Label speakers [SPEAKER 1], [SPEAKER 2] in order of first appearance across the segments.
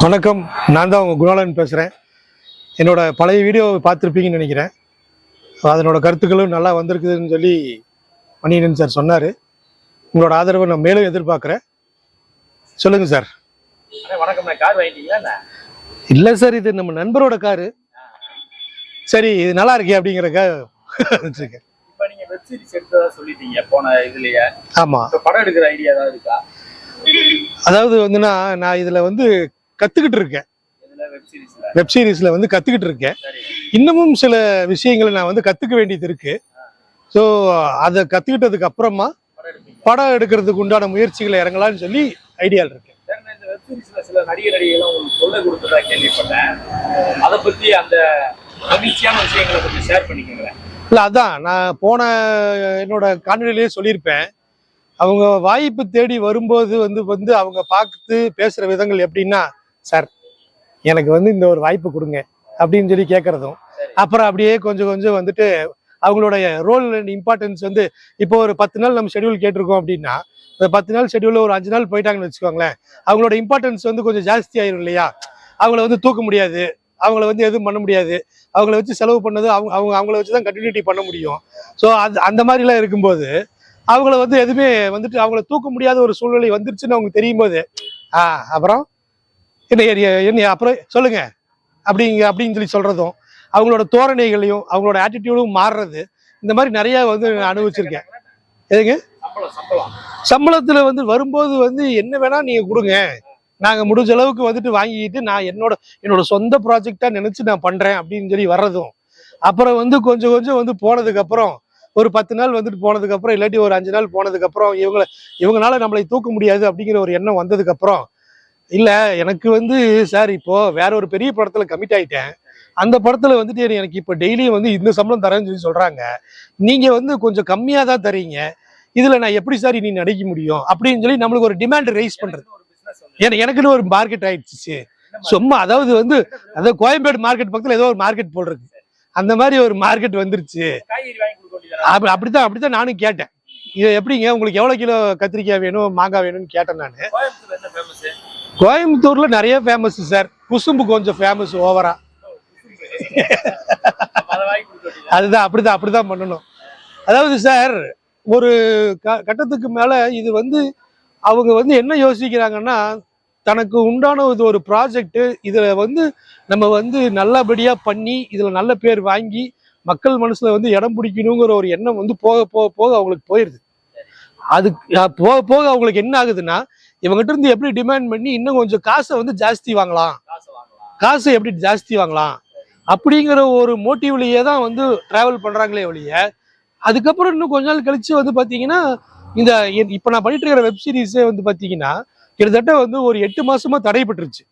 [SPEAKER 1] வணக்கம். நான் தான் உங்கள் குணாலன் பேசுகிறேன் என்னோட பழைய வீடியோ பார்த்துருப்பீங்கன்னு நினைக்கிறேன். அதனோட கருத்துக்களும் நல்லா வந்திருக்குதுன்னு சொல்லி மணியன் சார் சொன்னார். உங்களோட ஆதரவை நான் மேலும் எதிர்பார்க்குறேன். சொல்லுங்கள் சார்.
[SPEAKER 2] வணக்கம் கார் வாங்கிட்டீங்களா?
[SPEAKER 1] இல்லை சார் இது நம்ம நண்பரோட காரு. சரி இது நல்லா இருக்கே அப்படிங்கிறக்கா வச்சுருக்கேன்.
[SPEAKER 2] இப்ப நீங்க வெப் சீரிஸ் எடுத்ததா சொல்லிட்டீங்க போன இதுலயே.
[SPEAKER 1] ஆமாம்
[SPEAKER 2] இப்ப படம் எடுக்கிற ஐடியா ஏதாவது இருக்கா?
[SPEAKER 1] அதாவது வந்துன்னா நான் இதில் வந்து கற்றுக்கிட்டு இருக்கேன்
[SPEAKER 2] வெப் சீரிஸ்ல
[SPEAKER 1] வந்து கற்றுக்கிட்டு இருக்கேன் இன்னமும் சில விஷயங்களை நான் வந்து கற்றுக்க வேண்டியது இருக்கு. ஸோ அதை கற்றுக்கிட்டதுக்கு அப்புறமா
[SPEAKER 2] படம்
[SPEAKER 1] எடுக்கிறதுக்கு உண்டான முயற்சிகளை இறங்கலாம்னு சொல்லி ஐடியாவில் இருக்கேன்.
[SPEAKER 2] சில நடிகர் உங்களுக்கு சொல்ல கொடுத்ததா கேள்விப்பட்டேன். அதை பத்தி அந்த மகிழ்ச்சியான விஷயங்களை ஷேர்
[SPEAKER 1] இல்லை அதான். நான் போன என்னோட காணொலியிலேயே சொல்லியிருப்பேன். அவங்க வாய்ப்பு தேடி வரும்போது வந்து வந்து அவங்க பார்த்து பேசுகிற விதங்கள் எப்படின்னா சார் எனக்கு வந்து இந்த ஒரு வாய்ப்பு கொடுங்க அப்படின்னு சொல்லி கேட்குறதும் அப்புறம் அப்படியே கொஞ்சம் கொஞ்சம் வந்துட்டு அவங்களுடைய ரோல் அண்ட் இம்பார்ட்டன்ஸ் வந்து இப்போ ஒரு பத்து நாள் நம்ம ஷெட்யூல் கேட்டிருக்கோம் அப்படின்னா அந்த பத்து நாள் ஷெட்யூலில் ஒரு அஞ்சு நாள் போயிட்டாங்கன்னு வச்சுக்கோங்களேன் அவங்களோட இம்பார்ட்டன்ஸ் வந்து கொஞ்சம் ஜாஸ்தி ஆயிரும் இல்லையா? அவங்கள வந்து தூக்க முடியாது அவங்கள வந்து எதுவும் பண்ண முடியாது அவங்கள வச்சு செலவு பண்ணது அவங்க அவங்க அவங்கள வச்சு தான் கண்டினியூட்டி பண்ண முடியும். ஸோ அது அந்த மாதிரிலாம் இருக்கும்போது அவங்கள வந்து எதுவுமே வந்துட்டு அவங்கள தூக்க முடியாத ஒரு சூழ்நிலை வந்துருச்சுன்னு அவங்க தெரியும் போது ஆ அப்புறம்? என்ன என்ன- என்ன அப்புறம் சொல்லுங்க. அப்படிங்க அப்படின்னு சொல்லி சொல்றதும் அவங்களோட தோரணைகளையும் அவங்களோட ஆட்டிடியூடும் மாறுறது இந்த மாதிரி நிறைய வந்து அனுபவிச்சிருக்கேன். எதுங்க சம்பளத்துல வந்து வரும்போது வந்து என்ன வேணா நீங்க கொடுங்க. நாங்க முடிஞ்ச அளவுக்கு வந்துட்டு வாங்கிக்கிட்டு நான் என்னோட என்னோட சொந்த ப்ராஜெக்டா நினைச்சு நான் பண்றேன் அப்படின்னு சொல்லி வர்றதும் அப்புறம் வந்து கொஞ்சம் கொஞ்சம் வந்து போனதுக்கு அப்புறம் ஒரு பத்து நாள் வந்துட்டு போனதுக்கு அப்புறம் இல்லாட்டி ஒரு அஞ்சு நாள் போனதுக்கு அப்புறம் இவங்கள இவங்களால நம்மளை தூக்க முடியாது அப்படிங்கிற ஒரு எண்ணம் வந்ததுக்கு அப்புறம் இல்லை எனக்கு வந்து சார் இப்போ வேற ஒரு பெரிய படத்தில் கமிட் ஆயிட்டேன். அந்த படத்தில் வந்துட்டு எனக்கு இப்போ டெய்லியும் வந்து இந்த சம்பளம் தரேன்னு சொல்லி சொல்கிறாங்க நீங்கள் வந்து கொஞ்சம் கம்மியாக தான் தரீங்க. இதில் நான் எப்படி சார் இனி நடிக்க முடியும்? அப்படின்னு சொல்லி நம்மளுக்கு ஒரு டிமாண்ட் ரைஸ்
[SPEAKER 2] பண்ணுறது
[SPEAKER 1] ஏன்னா எனக்குன்னு ஒரு மார்க்கெட் ஆயிடுச்சு. சும்மா அதாவது வந்து அதாவது கோயம்பேடு மார்க்கெட் பக்கத்தில் ஏதோ ஒரு மார்க்கெட் போல் இருக்கு அந்த மாதிரி ஒரு மார்க்கெட் வந்துருச்சு. அப்படி அப்படித்தான் அப்படித்தான் நானும் கேட்டேன். இது எப்படிங்க? உங்களுக்கு எவ்வளோ கிலோ கத்திரிக்காய் வேணும் மாங்காய் வேணும்னு கேட்டேன் நான்.
[SPEAKER 2] கோயம்புத்தூர்ல
[SPEAKER 1] நிறைய ஃபேமஸ் சார் குசும்பு கொஞ்சம் ஃபேமஸ் ஓவரா அதுதான் அப்படிதான் அப்படிதான் பண்ணணும். அதாவது சார் ஒரு க- கட்டத்துக்கு மேல இது வந்து அவங்க வந்து என்ன யோசிக்கிறாங்கன்னா தனக்கு உண்டான இது ஒரு ப்ராஜெக்ட் இதுல வந்து நம்ம வந்து நல்லபடியா பண்ணி இதுல நல்ல பேர் வாங்கி மக்கள் மனசுல வந்து இடம் பிடிக்கணுங்கிற ஒரு எண்ணம் வந்து போக போக போக அவங்களுக்கு போயிருது. அது போக போக அவங்களுக்கு என்ன ஆகுதுன்னா இவங்ககிட்ட இருந்து எப்படி டிமாண்ட் பண்ணி இன்னும் கொஞ்சம் காசை வந்து ஜாஸ்தி வாங்கலாம்?
[SPEAKER 2] காசு
[SPEAKER 1] எப்படி ஜாஸ்தி வாங்கலாம்? அப்படிங்கிற ஒரு மோட்டிவ்லயே தான் வந்து டிராவல் பண்றாங்களே ஒழிய அதுக்கப்புறம் இன்னும் கொஞ்ச நாள் கழிச்சு வந்து பாத்தீங்கன்னா இந்த இப்ப நான் பண்ணிட்டு இருக்கிற வெப் சீரிஸே வந்து பாத்தீங்கன்னா கிட்டத்தட்ட வந்து ஒரு எட்டு மாசமா தடைப்பட்டுருச்சு.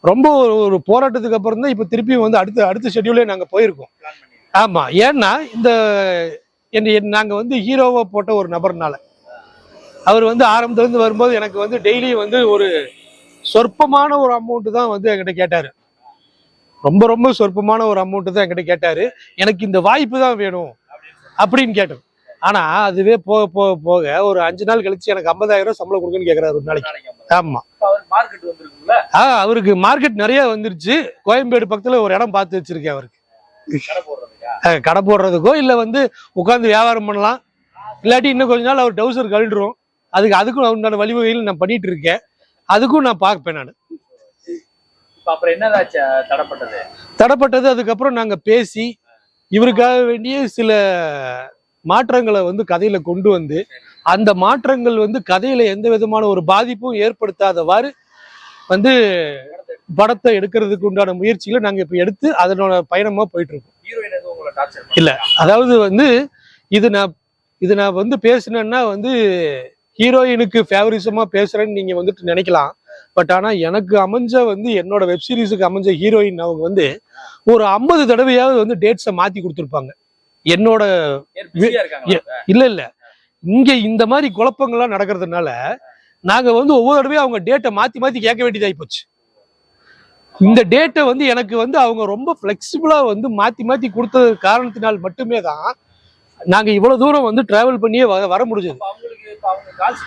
[SPEAKER 1] ரொம்ப ஒரு ஒரு போராட்டத்துக்கு அப்புறம் தான் இப்ப திருப்பி வந்து அடுத்த அடுத்த ஷெட்யூலே நாங்க போயிருக்கோம்.
[SPEAKER 2] பிளான் பண்ணி
[SPEAKER 1] ஆமா ஏன்னா இந்த என்ன- என்ன- நாங்க வந்து ஹீரோவா போட்ட ஒரு நபர்னால. அவர் வந்து ஆரம்பத்துல இருந்து வரும்போது எனக்கு வந்து டெய்லி வந்து ஒரு சொற்பமான ஒரு அமௌண்ட் தான் வந்து என்கிட்ட கேட்டாரு. ரொம்ப ரொம்ப சொற்பமான ஒரு அமௌண்ட் தான் என்கிட்ட கேட்டாரு. எனக்கு இந்த வாய்ப்பு தான் வேணும் அப்படின்னு கேட்டார். ஆனா அதுவே போக போக போக ஒரு அஞ்சு நாள் கழிச்சு எனக்கு 50000 ரூபாய் சம்பளம் கொடுக்குன்னு கேக்குறாரு ஒரு நாளைக்கு.
[SPEAKER 2] நாளைக்கு ஐம்பது.
[SPEAKER 1] ஆமா.
[SPEAKER 2] இப்ப அவருக்கு மார்க்கெட் வந்திருக்குல்ல
[SPEAKER 1] ஆ அவருக்கு மார்க்கெட் நிறைய வந்துருச்சு. கோயம்பேடு பக்கத்துல ஒரு இடம் பார்த்து வச்சிருக்கேன் அவருக்கு.
[SPEAKER 2] கடை போடுறதுக்கா?
[SPEAKER 1] இல்லை வந்து உட்காந்து வியாபாரம் பண்ணலாம். இல்லாட்டி இன்னும் கொஞ்ச நாள் அவர் டவுசர் கழண்டுரும். அதுக்கு அதுக்கும் உண்டான வழிவகைகள் நான் பண்ணிட்டு இருக்கேன். அதுக்கும் நான் பார்ப்பேன் நான்.
[SPEAKER 2] அப்புறம் என்னதாச்சு தடப்பட்டது?
[SPEAKER 1] தடப்பட்டது அதுக்கப்புறம் நாங்கள் பேசி இவருக்காக வேண்டிய சில மாற்றங்களை வந்து கதையில கொண்டு வந்து அந்த மாற்றங்கள் வந்து கதையில எந்த விதமான ஒரு பாதிப்பும் ஏற்படுத்தாதவாறு வந்து படத்தை எடுக்கிறதுக்கு உண்டான முயற்சிகளை நாங்கள் இப்போ எடுத்து அதனோட பயணமா போயிட்டு இருக்கோம் இல்ல. அதாவது வந்து இது நான் இது நான் வந்து பேசுனேன்னா வந்து ஹீரோயினுக்கு ஃபேவரிசமா பேசுறேன்னு நீங்க வந்துட்டு நினைக்கலாம். பட் ஆனா எனக்கு அமைஞ்ச வந்து என்னோட வெப் சீரிஸுக்கு அமைஞ்ச ஹீரோயின் அவங்க வந்து ஒரு ஐம்பது தடவையாவது வந்து டேட்ஸை மாத்தி கொடுத்துருப்பாங்க. என்னோட இல்ல இல்ல. இங்க இந்த மாதிரி குழப்பங்கள்லாம் நடக்கிறதுனால நாங்க வந்து ஒவ்வொரு தடவையும் அவங்க டேட்டை மாத்தி மாத்தி கேட்க வேண்டியதாகி போச்சு. இந்த டேட்டை வந்து எனக்கு வந்து அவங்க ரொம்ப ஃப்ளெக்சிபிளா வந்து மாத்தி மாத்தி கொடுத்தது காரணத்தினால் மட்டுமே தான் நாங்க இவ்வளவு தூரம் வந்து டிராவல் பண்ணியே வ- வர முடிஞ்சது.
[SPEAKER 2] அவங்க கால்ஸ்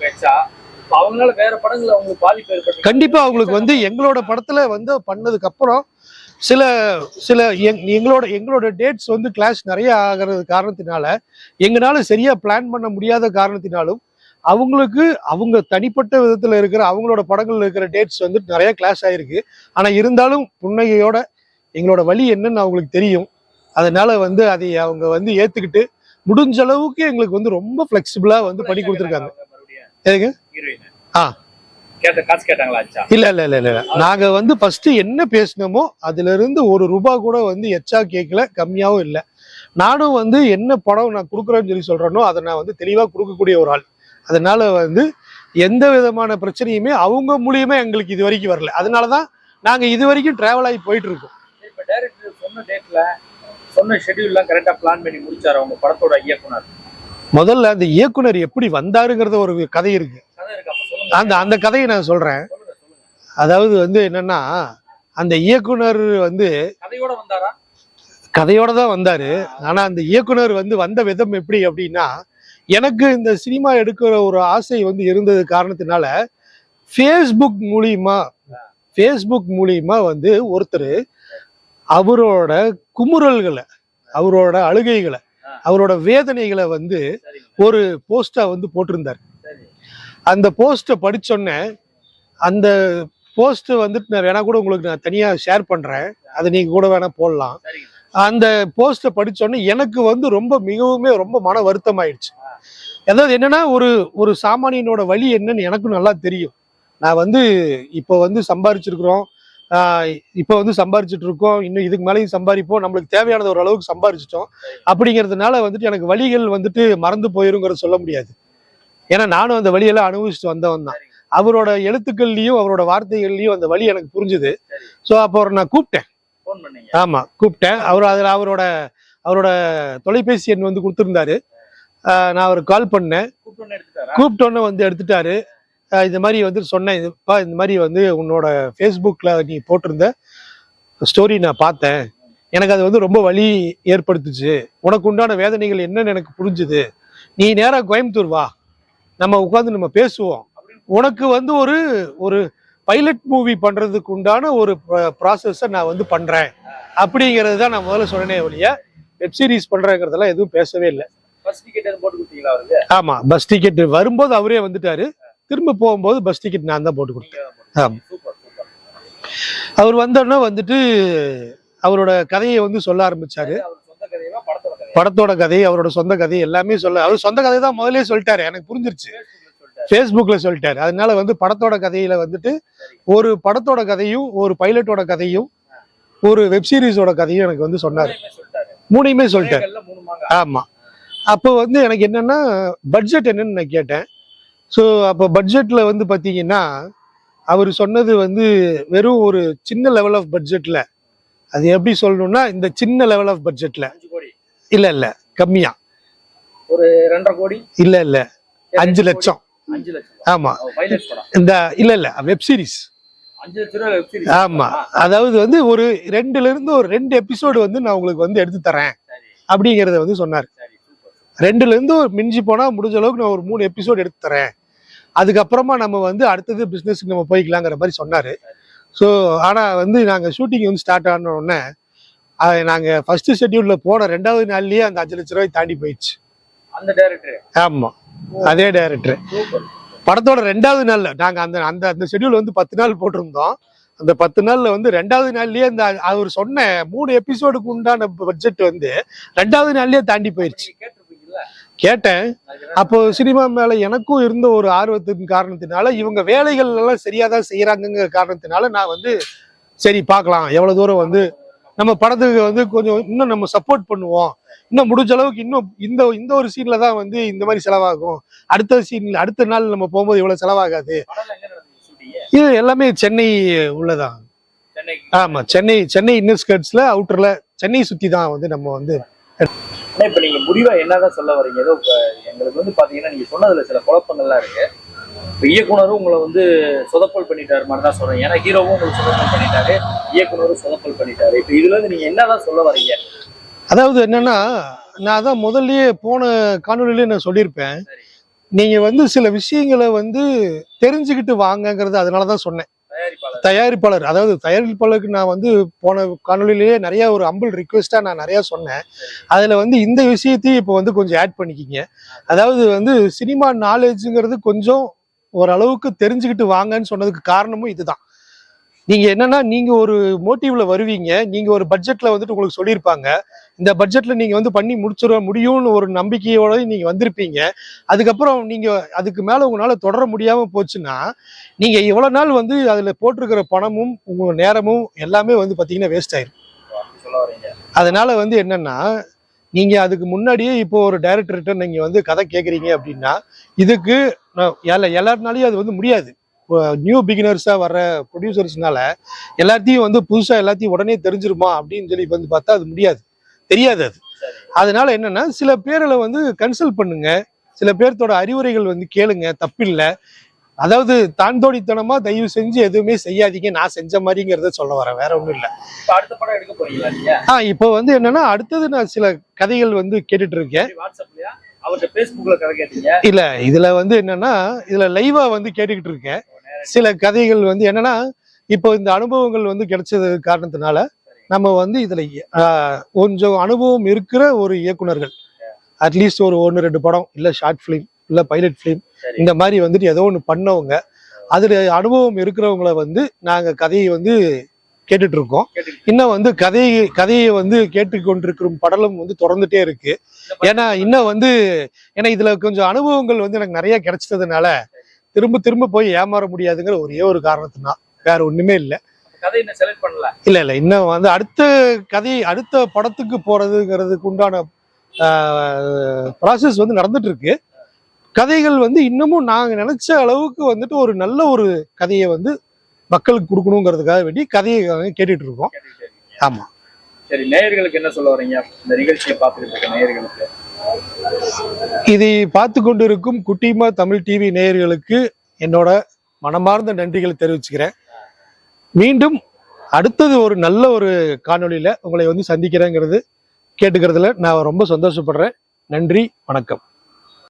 [SPEAKER 2] பேச்சா? அவங்களால வேற படங்கள் அவங்களுக்கு பாதிப்பு ஏற்பட்டு
[SPEAKER 1] கண்டிப்பா அவங்களுக்கு வந்து எங்களோட படத்துல வந்து பண்ணதுக்கு அப்புறம் சில சில எங்- எங்களோட எங்களோட டேட்ஸ் வந்து கிளாஷ் நிறைய ஆகிறது காரணத்தினால எங்களால சரியா பிளான் பண்ண முடியாத காரணத்தினாலும் அவங்களுக்கு அவங்க தனிப்பட்ட விதத்துல இருக்கிற அவங்களோட படங்கள்ல இருக்கிற டேட்ஸ் வந்து நிறைய கிளாஷ் ஆயிருக்கு. ஆனா இருந்தாலும் புன்னகையோட எங்களோட வழி என்னன்னு அவங்களுக்கு தெரியும். அதனால வந்து அதை அவங்க வந்து ஏத்துக்கிட்டு முடிஞ்ச அளவுக்கு எங்களுக்கு வந்து ரொம்ப ஃபிளெக்சிபிளா வந்து பண்ணி கொடுத்துருக்காங்க?
[SPEAKER 2] ஹீரோயின்
[SPEAKER 1] ஆ. இல்ல இல்ல இல்ல இல்ல நாங்க வந்து ஃபர்ஸ்ட் என்ன பேசினோமோ அதுல இருந்து ஒரு ரூபா கூட வந்து எச்சா கேட்கல கம்மியாவும் இல்ல. நானும் வந்து என்ன படம் நான் கொடுக்குறேன்னு சொல்லி சொல்றேனோ அதை நான் வந்து தெளிவா கொடுக்கக்கூடிய ஒரு ஆள். அதனால வந்து எந்த விதமான பிரச்சனையுமே அவங்க மூலியமா எங்களுக்கு இது வரைக்கும் வரல. அதனாலதான் நாங்க இது வரைக்கும் டிராவல் ஆகி போயிட்டு இருக்கோம்.
[SPEAKER 2] இப்ப டைரக்டர் சொன்ன ஷெட்யூல்லாம் கரெக்டா பிளான் பண்ணி முடிச்சாரு அவங்க படத்தோட இயக்குனர்.
[SPEAKER 1] முதல்ல அந்த இயக்குனர் எப்படி வந்தாருங்கிறத ஒரு கதை இருக்கு. அந்த அந்த கதையை நான் சொல்றேன். அதாவது வந்து என்னன்னா அந்த இயக்குனர் வந்து
[SPEAKER 2] கதையோட வந்தாரா?
[SPEAKER 1] கதையோட தான் வந்தாரு. ஆனா அந்த இயக்குனர் வந்து வந்த விதம் எப்படி அப்படின்னா எனக்கு இந்த சினிமா எடுக்கிற ஒரு ஆசை வந்து இருந்தது காரணத்தினால ஃபேஸ்புக் மூலியமா ஃபேஸ்புக் மூலியமா வந்து ஒருத்தர் அவரோட குமுறல்களை அவரோட அழுகைகளை அவரோட வேதனைகளை வந்து ஒரு போஸ்டா வந்து போட்டிருந்தார். அந்த போஸ்ட்டை படிச்சோன்னே அந்த போஸ்ட் வந்துட்டு நான் வேணா கூட உங்களுக்கு நான் தனியா ஷேர் பண்றேன். அதை நீங்க கூட வேணா போடலாம். அந்த போஸ்ட்டை படிச்சோன்னே எனக்கு வந்து ரொம்ப மிகவுமே ரொம்ப மன வருத்தம் ஆயிடுச்சு அதாவது என்னன்னா ஒரு ஒரு சாமானியனோட வழி என்னன்னு எனக்கும் நல்லா தெரியும். நான் வந்து இப்போ வந்து சம்பாரிச்சிருக்கிறோம். இப்போ வந்து சம்பாரிச்சிட்டு இருக்கோம் இன்னும் இதுக்கு மேலேயும் சம்பாதிப்போம். நம்மளுக்கு தேவையானது ஒரு அளவுக்கு சம்பாரிச்சிட்டோம். அப்படிங்கிறதுனால வந்துட்டு எனக்கு வழிகள் வந்துட்டு மறந்து போயிருங்கிறத சொல்ல முடியாது. ஏன்னா நானும் அந்த வழியெல்லாம் அனுபவிச்சுட்டு வந்தவன் தான். அவரோட எழுத்துக்கள்லயும் அவரோட வார்த்தைகள்லயும் அந்த வழி எனக்கு புரிஞ்சுது. ஸோ அப்போ அவரை நான் கூப்பிட்டேன். ஆமா கூப்பிட்டேன். அவர் அதில் அவரோட அவரோட தொலைபேசி எண் வந்து கொடுத்துருந்தாரு. நான் அவருக்கு கால் பண்ணேன். கூப்பிட்டோன்னே வந்து எடுத்துட்டாரு. இந்த மாதிரி வந்து சொன்னேன். இதுப்பா இந்த மாதிரி வந்து உன்னோட ஃபேஸ்புக்கில் நீ போட்டிருந்த ஸ்டோரி நான் பார்த்தேன். எனக்கு அது வந்து ரொம்ப வலி ஏற்படுத்துச்சு. உனக்கு உண்டான வேதனைகள் என்னன்னு எனக்கு புரிஞ்சுது. நீ நேரா கோயம்புத்தூர் வா. நம்ம உட்காந்து நம்ம பேசுவோம். உனக்கு வந்து ஒரு ஒரு பைலட் மூவி பண்றதுக்கு உண்டான ஒரு ப்ராசஸை நான் வந்து பண்றேன். அப்படிங்கிறது தான் நான் முதல்ல சொன்னேனே ஒழிய வெப் சீரிஸ் பண்றேங்கிறதெல்லாம் எதுவும் பேசவே இல்லை.
[SPEAKER 2] ஃபர்ஸ்ட் டிக்கெட் எதுவும் போட்டு கொடுத்தீங்களா அவருக்கு?
[SPEAKER 1] ஆமா பஸ் டிக்கெட் வரும்போது அவரே வந்துட்டாரு. திரும்ப போகும்போது பஸ் டிக்கெட் நான் தான் போட்டு கொடுத்தேன்.
[SPEAKER 2] நீங்க
[SPEAKER 1] ஆமா.
[SPEAKER 2] Super super.
[SPEAKER 1] அவர் வந்தோடனே வந்துட்டு அவரோட கதையை வந்து சொல்ல ஆரம்பிச்சாரு.
[SPEAKER 2] படத்தோட
[SPEAKER 1] கதை அவரோட சொந்த கதை எல்லாமே சொல்ல அவர் சொந்த கதை தான் முதல்லயே சொல்லிட்டாரு எனக்கு புரிஞ்சிருச்சு.
[SPEAKER 2] Facebookல சொல்லிட்டாரு.
[SPEAKER 1] அதனால வந்து படத்தோட கதையில வந்துட்டு ஒரு படத்தோட கதையும் ஒரு பைலட்டோட கதையும் ஒரு வெப் சீரிஸோட கதையும் எனக்கு வந்து சொன்னாரு.
[SPEAKER 2] மூணையுமே சொல்லிட்டாரு.
[SPEAKER 1] மூணையுமே சொல்லிட்டாரு.
[SPEAKER 2] கல்ல மூணு மாங்க.
[SPEAKER 1] ஆமா. அப்போ வந்து எனக்கு என்னன்னா பட்ஜெட் என்னன்னு நான் கேட்டேன். ஸோ அப்போ பட்ஜெட்ல வந்து பாத்தீங்கன்னா அவர் சொன்னது வந்து வெறும் ஒரு சின்ன லெவல் ஆஃப் பட்ஜெட்ல அது எப்படி சொல்லணும்னா இந்த சின்ன லெவல் ஆஃப்
[SPEAKER 2] கோடி.
[SPEAKER 1] இல்ல இல்ல கம்மியா.
[SPEAKER 2] ஒரு ரெண்டரை கோடி?
[SPEAKER 1] இல்ல இல்ல. அஞ்சு லட்சம். ஆமா. இந்த இல்ல இல்ல வெப் சீரிஸ் ஆமா. அதாவது வந்து ஒரு ரெண்டுல இருந்து ஒரு ரெண்டு எபிசோடு வந்து நான் உங்களுக்கு வந்து எடுத்து தரேன். அப்படிங்கறத வந்து சொன்னார்.
[SPEAKER 2] சரி சூப்பர்
[SPEAKER 1] ரெண்டுல இருந்து ஒரு மிஞ்சி போனா முடிஞ்ச அளவுக்கு நான் ஒரு மூணு எபிசோடு எடுத்து தரேன். அதுக்கப்புறமா நம்ம வந்து அடுத்தது பிசினஸ்க்கு நம்ம போய்க்கலாங்கிற மாதிரி சொன்னாரு. ஸோ ஆனா வந்து நாங்க ஷூட்டிங் வந்து ஸ்டார்ட் ஆன உடனே அது நாங்க ஃபர்ஸ்ட் ஷெட்யூல்ல போன ரெண்டாவது நாள்லயே அந்த அஞ்சு லட்ச ரூபாய் தாண்டி போயிடுச்சு.
[SPEAKER 2] அந்த டைரக்டர்
[SPEAKER 1] ஆமா. அதே டைரக்டர் படத்தோட ரெண்டாவது நாள்ல நாங்க அந்த அந்த அந்த ஷெட்யூல் வந்து பத்து நாள் போட்டிருந்தோம். அந்த பத்து நாள்ல வந்து ரெண்டாவது நாள்லயே அந்த அவர் சொன்ன மூணு எபிசோடுக்கு உண்டான பட்ஜெட் வந்து ரெண்டாவது நாள்லயே தாண்டி போயிருச்சு
[SPEAKER 2] கேட்டிருப்பீங்கல்ல
[SPEAKER 1] கேட்டேன். அப்போ சினிமா மேல எனக்கும் இருந்த ஒரு ஆர்வத்தின் காரணத்தினால இவங்க வேலைகள் எல்லாம் சரியா தான் செய்யறாங்கிற காரணத்தினால நான் வந்து சரி பார்க்கலாம். எவ்வளவு தூரம் வந்து நம்ம படத்துக்கு வந்து கொஞ்சம் இன்னும் நம்ம சப்போர்ட் பண்ணுவோம். இன்னும் முடிஞ்ச அளவுக்கு இன்னும் இந்த இந்த ஒரு சீன்ல தான் வந்து இந்த மாதிரி செலவாகும். அடுத்த சீன்ல அடுத்த நாள் நம்ம போகும்போது இவ்வளவு செலவாகாது. இது எல்லாமே சென்னை உள்ளதான். ஆமா சென்னை சென்னை இன்னர்ஸ்கர்ட்ஸ்ல அவுட்டர்ல சென்னை சுத்தி தான் வந்து நம்ம வந்து
[SPEAKER 2] ஆனா இப்ப நீங்க முடிவா என்னதான் சொல்ல வரீங்க ஏதோ இப்ப எங்களுக்கு வந்து பாத்தீங்கன்னா நீங்க சொன்னதுல சில குழப்பங்கள்லாம் இருக்கு. இப்ப இயக்குனரும் உங்களை வந்து சொதப்பல் பண்ணிட்டாரு மாதிரி தான் சொல்றேன். ஏன்னா ஹீரோவும் உங்களுக்கு சொதப்பல் பண்ணிட்டாரு இயக்குனரும் சொதப்பல் பண்ணிட்டாரு. இப்ப இதுல இருந்து நீங்க என்னதான் சொல்ல வரீங்க
[SPEAKER 1] அதாவது என்னன்னா நான் தான் முதல்லயே போன காணொலியிலே நான் சொல்லியிருப்பேன். நீங்க வந்து சில விஷயங்களை வந்து தெரிஞ்சுக்கிட்டு வாங்கங்கிறது அதனால தான் சொன்னேன்.
[SPEAKER 2] தயாரிப்பாளர்
[SPEAKER 1] அதாவது தயாரிப்பாளருக்கு நான் வந்து போன காணொலியிலேயே நிறைய ஒரு அம்பிள் ரிக்வெஸ்டா நான் நிறைய சொன்னேன். அதுல வந்து இந்த விஷயத்தையும் இப்போ வந்து கொஞ்சம் ஆட் பண்ணிக்கிங்க. அதாவது வந்து சினிமா நாலேஜுங்கிறது கொஞ்சம் ஓரளவுக்கு தெரிஞ்சுக்கிட்டு வாங்கன்னு சொன்னதுக்கு காரணமும் இதுதான். நீங்கள் என்னன்னா நீங்கள் ஒரு மோட்டிவில் வருவீங்க. நீங்கள் ஒரு பட்ஜெட்டில் வந்துட்டு உங்களுக்கு சொல்லியிருப்பாங்க. இந்த பட்ஜெட்டில் நீங்கள் வந்து பண்ணி முடிச்சிட முடியும்னு ஒரு நம்பிக்கையோட நீங்கள் வந்திருப்பீங்க. அதுக்கப்புறம் நீங்கள் அதுக்கு மேலே உங்களால் தொடர முடியாமல் போச்சுன்னா நீங்கள் இவ்வளோ நாள் வந்து அதில் போட்டிருக்கிற பணமும் உங்கள் நேரமும் எல்லாமே வந்து பார்த்தீங்கன்னா வேஸ்ட் ஆயிரும்.
[SPEAKER 2] அதனால்
[SPEAKER 1] அதனால வந்து என்னன்னா நீங்கள் அதுக்கு முன்னாடியே இப்போ ஒரு டைரக்டர்கிட்ட நீங்கள் வந்து கதை கேட்குறீங்க அப்படின்னா இதுக்கு எல்லா எல்லாருனாலையும் அது வந்து முடியாது. நியூ பிகினர்ஸா வர்ற ப்ரொடியூசர்ஸ்னால எல்லாத்தையும் வந்து புதுசா எல்லாத்தையும் உடனே தெரிஞ்சிருமா அப்படின்னு சொல்லி வந்து பார்த்தா அது முடியாது. தெரியாது அது. அதனால என்னன்னா சில பேர்களை வந்து கன்சல்ட் பண்ணுங்க. சில பேர்த்தோட அறிவுரைகள் வந்து கேளுங்க. தப்பில்லை. அதாவது தாண்டோடித்தனமா தயவு செஞ்சு எதுவுமே செய்யாதீங்க. நான் செஞ்ச மாதிரிங்கிறத சொல்ல வரேன். வேற ஒண்ணும் இல்ல.
[SPEAKER 2] அடுத்த படம் எடுக்க போறீங்களா
[SPEAKER 1] ஆ இப்போ வந்து என்னன்னா அடுத்தது நான் சில கதைகள் வந்து கேட்டுட்டு இருக்கேன். இல்ல இதுல வந்து என்னன்னா இதுல லைவா வந்து கேட்டுக்கிட்டு இருக்கேன். சில கதைகள் வந்து என்னன்னா இப்போ இந்த அனுபவங்கள் வந்து கிடைச்சது காரணத்தினால நம்ம வந்து இதுல கொஞ்சம் அனுபவம் இருக்கிற ஒரு இயக்குனர்கள் அட்லீஸ்ட் ஒரு ஒன்று ரெண்டு படம் இல்ல ஷார்ட் ஃபிலிம் இல்ல பைலட் ஃபிலிம். இந்த மாதிரி வந்துட்டு ஏதோ ஒன்று பண்ணவங்க அதுல அனுபவம் இருக்கிறவங்கள வந்து நாங்க கதையை வந்து கேட்டுட்டு இருக்கோம். இன்னும் வந்து கதையை கதையை வந்து கேட்டுக்கொண்டிருக்கிற படலம் வந்து தொடர்ந்துட்டே இருக்கு. ஏன்னா இன்னும் வந்து ஏன்னா இதுல கொஞ்சம் அனுபவங்கள் வந்து எனக்கு நிறைய கிடைச்சதுனால திரும்ப திரும்ப போய் ஏமாற முடியாதுங்கிற ஒரே ஒரு காரணத்தினா. வேற ஒண்ணுமே இல்லை. இல்ல இல்ல இன்னும் வந்து அடுத்த கதை அடுத்த படத்துக்கு போறதுங்கிறதுக்கு உண்டான ப்ராசஸ் வந்து நடந்துட்டு இருக்கு கதைகள் வந்து இன்னமும் நாங்க நினைச்ச அளவுக்கு வந்துட்டு ஒரு நல்ல ஒரு கதையை வந்து மக்களுக்கு கொடுக்கணுங்கிறதுக்காக வேண்டி கதையை கேட்டுட்டு இருக்கோம் ஆமா.
[SPEAKER 2] சரி நேயர்களுக்கு என்ன சொல்ல வரீங்க இந்த நிகழ்ச்சியை பார்த்துக்கிட்டு இருக்க நேயர்களுக்கு.
[SPEAKER 1] இதை பார்த்து கொண்டிருக்கும் குட்டிமா தமிழ் டிவி நேயர்களுக்கு என்னோட மனமார்ந்த நன்றிகளை தெரிவிச்சுக்கிறேன். மீண்டும் அடுத்தது ஒரு நல்ல ஒரு காணொலியில் உங்களை வந்து சந்திக்கிறேங்கிறது கேட்டுக்கிறதுல நான் ரொம்ப சந்தோஷப்படுறேன். நன்றி வணக்கம்.